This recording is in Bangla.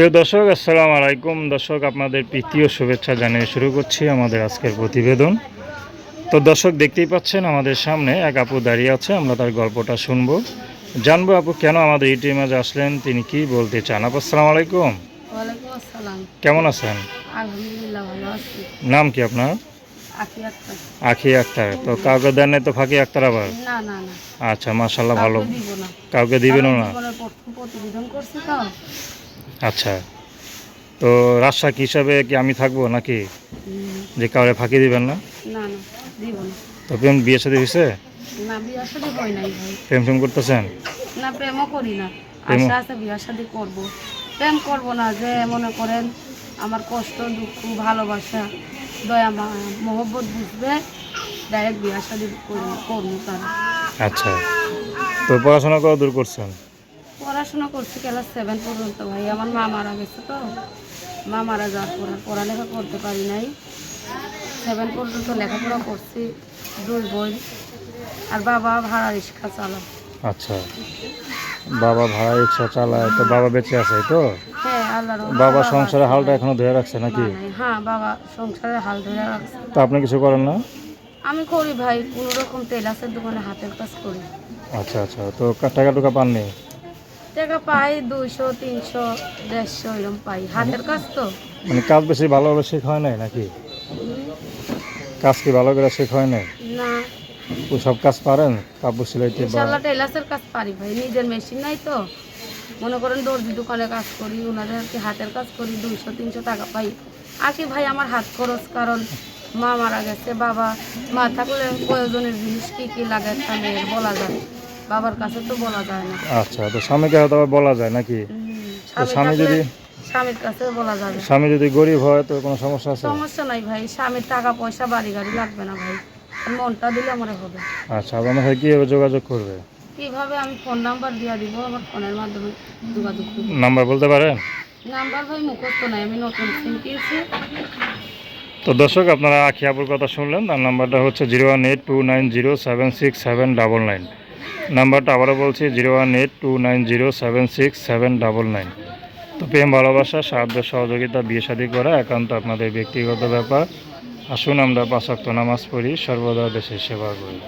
প্রিয় দর্শক আসসালামু আলাইকুম। দর্শক আপনাদের প্রীতি ও শুভেচ্ছা জানিয়ে শুরু করছি আমাদের আজকের প্রতিবেদন। তো দর্শক দেখতেই পাচ্ছেন আমাদের সামনে এক আপু দাঁড়িয়ে আছে আমরা তার গল্পটা শুনব। জানব আপু কেন আমাদের ইউটিউব মাঝে আসলেন তিনি কি বলতে চান? আপু আসসালামু আলাইকুম। কেমন আছেন? নাম কি আপনার? আখি আক্তার। তো কাউকে দেন তো ফাঁকি আক্তার আবার? আচ্ছা মাশাল্লাহ ভালো। কাউকে দিব না। আচ্ছা। তো রাজশাক হিসাবে কি আমি থাকব নাকি? যে কাউরে ফাঁকি দিবেন না? তো প্রেম বিয়ে সাথে হয়েছে হয় প্রেম প্রেম করতেছেন? না প্রেমও করি না। প্রেমও- আশা আছে বিয়া শাদি করব। প্রেম করব না যে মনে করেন আমার কষ্ট দুঃখ ভালোবাসা দয়া মহব্বত বুঝবে ডাইরেক্ট বিয়া শাদি করব করব তারা। আচ্ছা। তো পড়াশোনা কত দূর করছেন? পড়াশোনা করছি ক্লাস সেভেন পর্যন্ত ভাই আমার মা মারা গেছে তো। মা মারা যাওয়ার পর পড়ালেখা করতে পারি নাই। সেভেন পর্যন্ত লেখাপড়া করছি দুই বই আর বাবা ভাড়া রিক্সা চালায়। আচ্ছা বাবা ভাড়া রিক্সা চালায় তো বাবা বেঁচে আছে তো? হ্যাঁ বাবা সংসারে হালটা এখনও ধরে রাখছে নাকি? হ্যাঁ বাবা সংসারে হাল ধরে রাখছে। তো আপনি কিছু করেন না? আমি করি ভাই কোনো রকম তেলাসের দোকানে হাতের কাজ করি। আচ্ছা আচ্ছা তো টাকা টুকা পাননি? টাকা পাই দুইশো তিনশো দেড়শো এরকম পাই। হাতের কাজ তো। মানে কাজ বেশি ভালোভাবে শেখা হয় নাই নাকি? কাজ কি ভালো করে শেখা হয় নাই? না। ওই সব কাজ পারেন? কাপড় সিলাইতে বা ইনশাল্লাহ টেলার্সের কাজ পারি ভাই। নিজের মেশিন নাই তো। মনে করেন দর্জি দোকানে কাজ করি ওনাদের কি হাতের কাজ করি দুইশো তিনশো টাকা পাই। আর কি ভাই আমার হাত খরচ কারণ মা মারা গেছে বাবা মা থাকলে প্রয়োজনের জিনিস কি কি লাগে একটা বলা যায়। বাবার কাছে তো বলা যায় না। আচ্ছা তো স্বামীকে হয়তো আবার বলা যায় নাকি? তো স্বামী যদি স্বামীর কাছে বলা যাবে স্বামী যদি গরিব হয় তো কোনো সমস্যা আছে? সমস্যা নাই ভাই স্বামীর টাকা পয়সা বাড়ি গাড়ি লাগবে না ভাই। মনটা দিলে আমার হবে। আচ্ছা আপনার সাথে কীভাবে যোগাযোগ করবে? কীভাবে আমি ফোন নাম্বার দিয়ে দিব আমার ফোনের মাধ্যমে যোগাযোগ করব? নাম্বার বলতে পারেন? নাম্বার ভাই মুখস্থ নাই আমি নতুন সিম কিনছি। তো দর্শক আপনারা আখিয়াপুর কথা শুনলেন তার নাম্বারটা হচ্ছে zero one eight two nine zero seven six seven double nine নাম্বারটা আবারও বলছি, zero one eight two nine zero seven six seven double nine. তো প্রেম, ভালোবাসা, সাহায্য, সহযোগিতা, বিয়ে শাদী করা একান্ত আপনাদের ব্যক্তিগত ব্যাপার। আসুন আমরা পাঁচাক্ত নামাজ পড়ি, সর্বদা দেশের সেবা করি।